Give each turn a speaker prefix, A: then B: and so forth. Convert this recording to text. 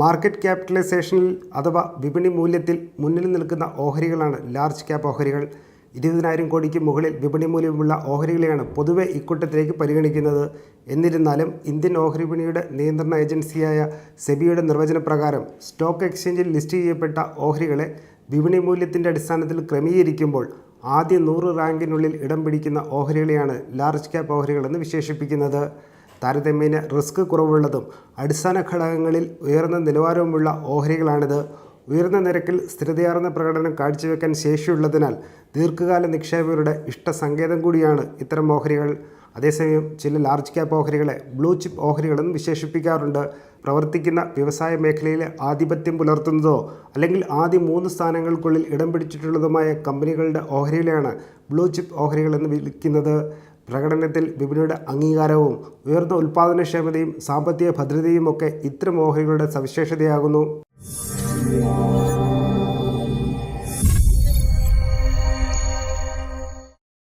A: Market ക്യാപിറ്റലൈസേഷനിൽ അഥവാ വിപണി മൂല്യത്തിൽ മുന്നിൽ നിൽക്കുന്ന ഓഹരികളാണ് ലാർജ് ക്യാപ് ഓഹരികൾ. ഇരുപതിനായിരം കോടിക്ക് മുകളിൽ വിപണി മൂല്യമുള്ള ഓഹരികളെയാണ് പൊതുവെ ഇക്കൂട്ടത്തിലേക്ക് പരിഗണിക്കുന്നത്. എന്നിരുന്നാലും ഇന്ത്യൻ ഓഹരി വിപണിയുടെ നിയന്ത്രണ ഏജൻസിയായ സെബിയുടെ നിർവചനപ്രകാരം സ്റ്റോക്ക് എക്സ്ചേഞ്ചിൽ ലിസ്റ്റ് ചെയ്യപ്പെട്ട ഓഹരികളെ വിപണി മൂല്യത്തിന്റെ അടിസ്ഥാനത്തിൽ ക്രമീകരിക്കുമ്പോൾ ആദ്യ നൂറ് റാങ്കിനുള്ളിൽ ഇടം പിടിക്കുന്ന ഓഹരികളെയാണ് ലാർജ് ക്യാപ് ഓഹരികളെന്ന് വിശേഷിപ്പിക്കുന്നത്. താരതമ്യേന റിസ്ക് കുറവുള്ളതും അടിസ്ഥാന ഘടകങ്ങളിൽ ഉയർന്ന നിലവാരവുമുള്ള ഓഹരികളാണിത്. ഉയർന്ന നിരക്കിൽ സ്ഥിരതയാർന്ന പ്രകടനം കാഴ്ചവെക്കാൻ ശേഷിയുള്ളതിനാൽ ദീർഘകാല നിക്ഷേപകരുടെ ഇഷ്ടസങ്കേതം കൂടിയാണ് ഇത്തരം ഓഹരികൾ. അതേസമയം ചില ലാർജ് ക്യാപ് ഓഹരികളെ ബ്ലൂ ചിപ്പ് ഓഹരികളെന്ന് വിശേഷിപ്പിക്കാറുണ്ട്. പ്രവർത്തിക്കുന്ന വ്യവസായ മേഖലയിലെ ആധിപത്യം പുലർത്തുന്നതോ അല്ലെങ്കിൽ ആദ്യ മൂന്ന് സ്ഥാനങ്ങൾക്കുള്ളിൽ ഇടം പിടിച്ചിട്ടുള്ളതുമായ കമ്പനികളുടെ ഓഹരികളെയാണ് ബ്ലൂ ചിപ്പ് ഓഹരികളെന്ന് വിളിക്കുന്നത്. പ്രകടനത്തിൽ വിപണിയുടെ അംഗീകാരവും ഉയർന്ന ഉൽപ്പാദനക്ഷമതയും സാമ്പത്തിക ഭദ്രതയും ഒക്കെ ഇത്തരം ഓഹരികളുടെ സവിശേഷതയാകുന്നു.